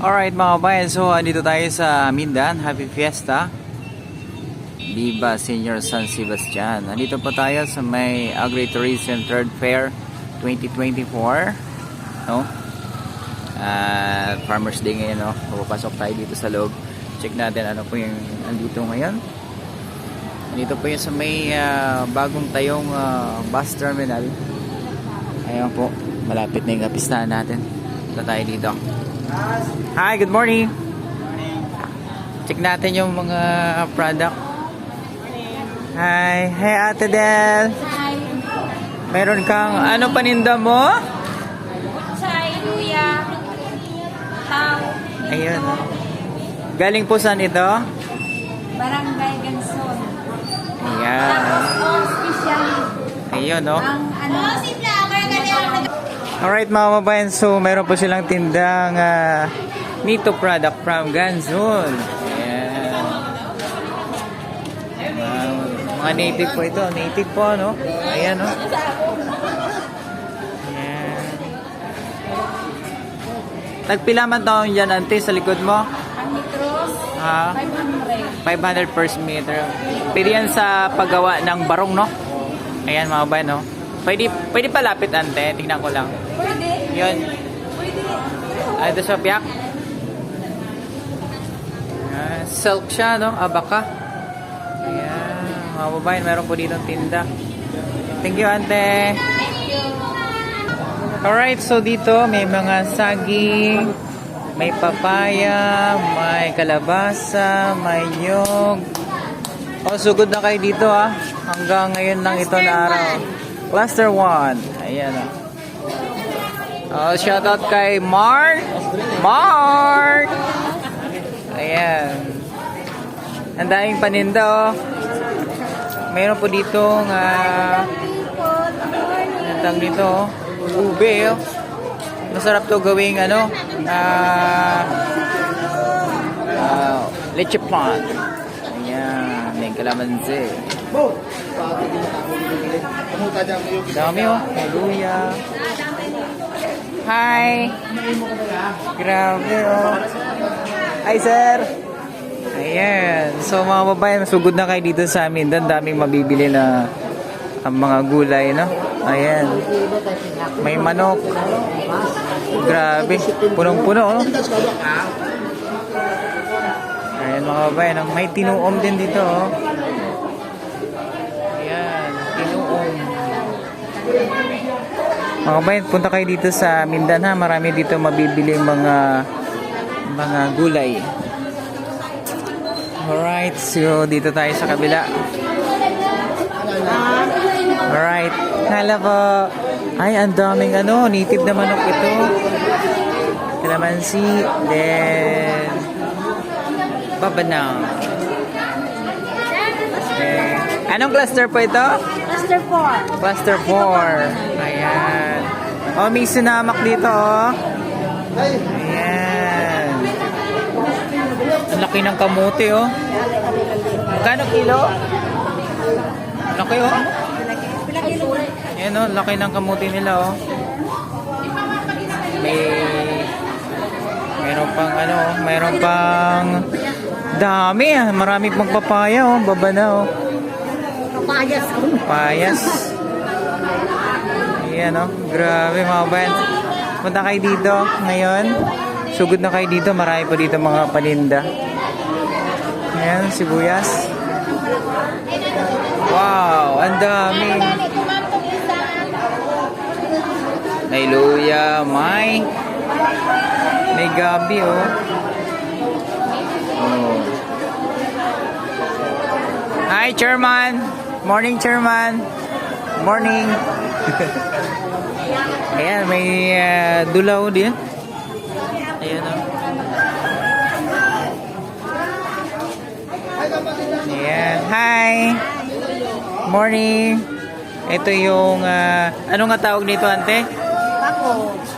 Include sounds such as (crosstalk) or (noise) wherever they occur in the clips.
Alright mga kabayan, so andito tayo sa Mindan. Happy Fiesta. Viva Senior San Sebastian. Andito pa tayo sa may Agri-Tourism Third Fair 2024. No? At Farmers Day ngayon, no? Pupasok tayo dito sa loob. Check natin ano po yung andito ngayon. Andito po yung sa may ah, bagong tayong ah, bus terminal. Ayan po, malapit na yung kapistahan natin. Punta tayo dito. Hi, good morning. Check natin yung mga product. Hi, hey Ate Del. Chai, Meron kang ano paninda mo? chai, luya, tao, Ayun. Galing po saan ito? barangay Ganson. Ayan. Tapos, oh, special, Ayun, no? ang ano, Alright mga kababayan, so meron po silang tindang ah, Nito product from Ganzon. Ayan. Mga, mga native po ito. Native po, no? Ayan, no? Ayan. Nagpilaman taon dyan, ante, sa likod mo? ang litros, Ha? 500. 500 per meter. Pwede yan sa paggawa ng barong, no? Ayan mga kababayan, no? Pwede, pwede palapit, ante. Tingnan ko lang. Pwede, Yun. pwede. Ay, ito sa piyak. Ayan, silk siya, no? Abaka. Ayan. Mga babae, meron po dito tinda. Thank you, ante. Alright, so dito may mga saging, may papaya, may kalabasa, may nyog. Oh, sugod na kayo dito ah. Hanggang ngayon lang ito na araw. Cluster 1. Ayan ah. Oh, shoutout kay Mark. Mark! Ayan. Ang daming paninda oh. Mayroon po dito nga ang tawag dito oh. Ube oh. Masarap to gawing ano ah ah, leche plan. Ayan. May kalamansi. Dami oh. Hallelujah. Hi! Grabe oh. Hi sir! Ayan. So mga babae, sugod na kayo dito sa amin. Dan daming mabibili na ang mga gulay, no? Ayan. May manok. Grabe. Punong-puno, no? Ayan mga babae, no? may tinuom din dito, oh. Mga kabayan, punta kayo dito sa Mindan ha. Marami dito mabibili mga mga gulay. Alright, so dito tayo sa kabila. Alright, hala po. Ay, ang daming ano, native na manok ito. Kalamansi, then babanaw. Anong cluster po ito? Master 4. Cluster 4. Ayan. Oh, may sinamak dito, oh. Ayan. Ang laki ng kamote, oh. Magkano kilo? Laki, oh. Ayan, oh. Laki ng kamote nila, oh. May... Meron pang, ano, oh. Meron pang... Dami, ah. Marami pang papaya, oh. Baba na, oh. Papayas. Payas. Ayan o. Grabe mga bayan. Punta kayo dito ngayon. Sugod na kayo dito. Marami po dito mga paninda. Ayan, sibuyas. Wow, ang dami. May luya, may gabi oh. Oh. Hi, Chairman. Morning, Chairman. Morning. Ayan, may uh, dulaw din. Ayan o. Ayan. Hi. Morning. Ito yung, ah, ano nga tawag nito, ante? Pako.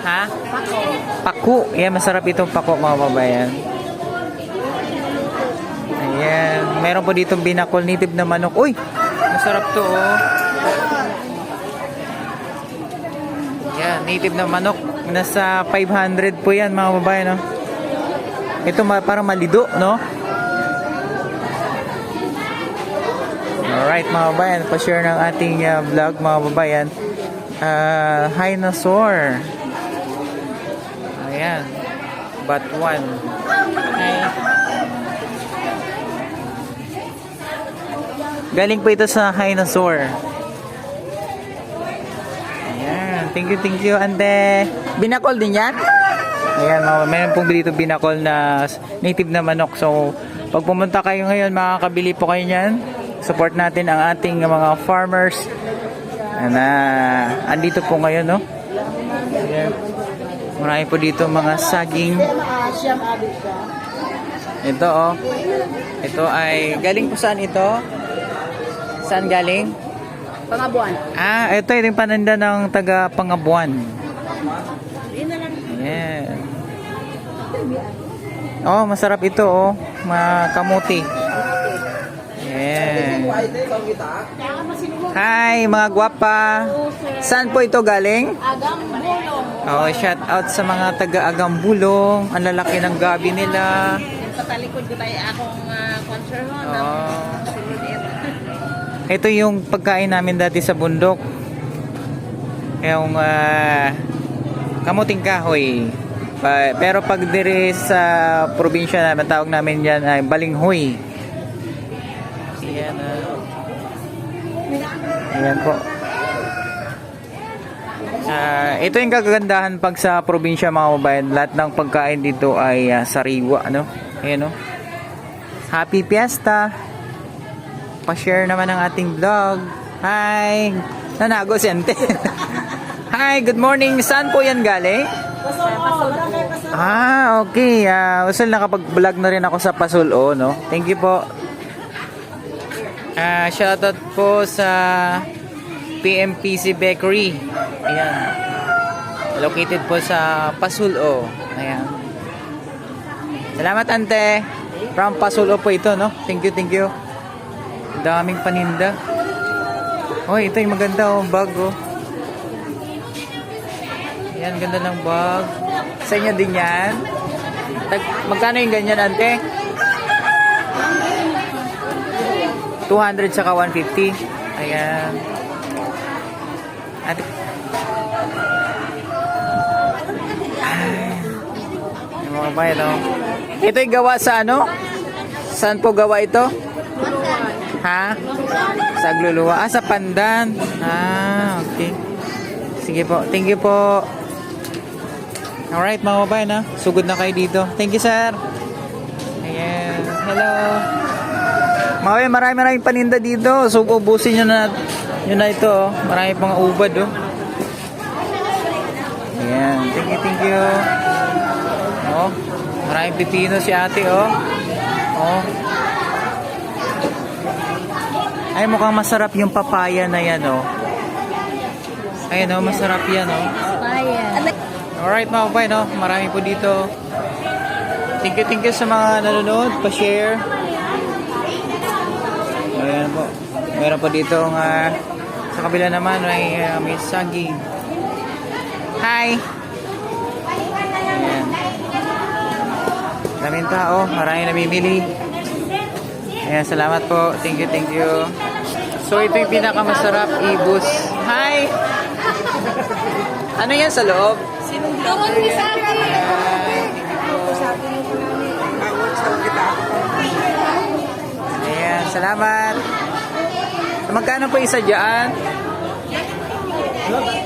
Ha? Pako. Paku. Ayan, masarap itong paku, mga babayan. Ayan. Meron po ditong binakol native na manok. Uy! Masarap to oh. Yan, native na manok. Nasa 500 po yan mga babae no. Ito parang malido no. Alright mga babayan, pa-share ng ating uh, vlog mga babayan. Uh, Hinosaur. Ayan. Bat 1. Galing po ito sa Hinosaur. Ayan. Thank you, thank you. Ante. Binakol din yan? Ayan, mga, mayroon pong dito binakol na native na manok. So, pag pumunta kayo ngayon, makakabili po kayo niyan. Support natin ang ating mga farmers na andito po ngayon, no? Ayan. Marami po dito mga saging. Ito, oh. Ito ay, galing po saan ito? Saan galing? Pangabuan. Ah, ito yung paninda ng taga Pangabuan. Yeah. Oh, masarap ito oh. Makamuti. Yeah. Hi, mga gwapa. Saan po ito galing? Agang bulong. Oh, shout out sa mga taga Agambulong. Ang lalaki ng gabi nila. Patalikod ko tayo akong uh, concert ho. Oh. (laughs) Ito yung pagkain namin dati sa bundok. Yung ah, kamuting kahoy. Pero pag dire sa probinsya namin, tawag namin yan ay balinghoy. Ayan, ah. Ayan po. Ah, ito yung kagandahan pag sa probinsya mga kababayan. Lahat ng pagkain dito ay ah, sariwa, ano? Ayan, no? Happy Fiesta! Pa-share naman ang ating vlog. Hi! Nanago si Ante. (laughs) Hi, good morning. Saan po yan galing? Ah, okay. Uh, usul nakapag-vlog na rin ako sa Pasulo, no? Thank you po. Ah, shoutout po sa PMPC Bakery. Ayan. Located po sa Pasulo. Ayan. Salamat, Ante. From Pasulo po ito, no? Thank you, thank you. Daming paninda. Oh, ito yung maganda oh, bag oh. Ayan, ganda ng bag. Sa inyo din yan. Tag, magkano yung ganyan, ante? 200 saka 150. Ayan. Ate. Ay. Mga bayan, oh. Ito yung gawa sa ano? Saan po gawa ito? Ha? Sa. Ah, sa Pandan. Ah, okay. Sige po. Thank you po. Alright, mga babae na. Sugod na kayo dito. Thank you, sir. Ayan. Hello. Mga babae, marami maraming paninda dito. So, ubusin nyo na, yun na ito. Oh. Marami pang ubad, oh. Ayan. Thank you, thank you. Oh. Maraming pipino si ate, oh. Oh. Ay, mukhang masarap yung papaya na yan, oh. Ayun, oh, masarap yan, oh. Bayan. Alright, mga kabay, no? Marami po dito. Thank you, thank you sa mga nanonood. Pa-share. Ayan po. Meron po dito nga sa kabila naman may, uh, may saging. Hi! Ayan. Daming tao. Maraming namimili. Ayan, salamat po. Thank you, thank you. So, ito yung pinakamasarap ibus. Hi! Ano yan sa loob? Sinunod ni Sari. Ayan, salamat. Magkano po isa dyan?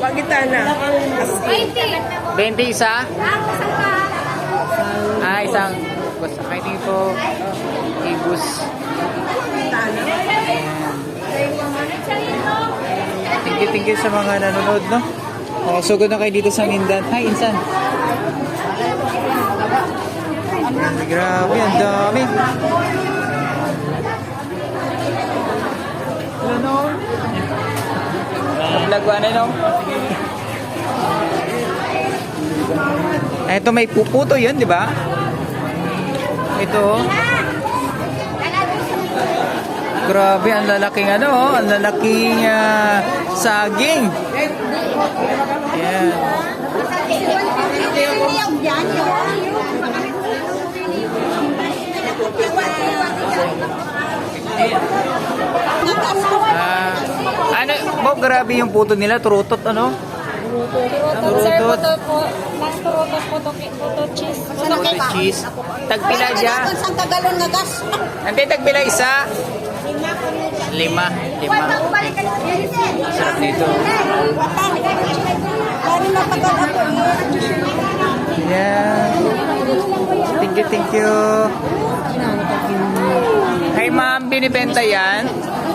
Pagitana. 20 isa? Ah, isang bus. I think po ibus. Ayan. Thank you, thank you sa mga nanonood, no? Oh, sugod na kayo dito sa Mindan. Hi, Insan. Grabe, ang dami. Ano? Vlog ba na, no? Ito may puputo yun, di ba? Ito. oh. Grabe, ang lalaking ano, oh, ang lalaking uh, saging. Yan. Ah, ano, Bob, grabe yung puto nila, turutot, ano? Turutot, sir, puto po. Mas turutot, puto, puto cheese. Puto cheese. Tagpila dyan. Sa tagalon na gas. Nanti tagpila isa lima. Lima. Ang sarap nito. Yeah. Thank you, thank you. Kay ma'am, binibenta yan?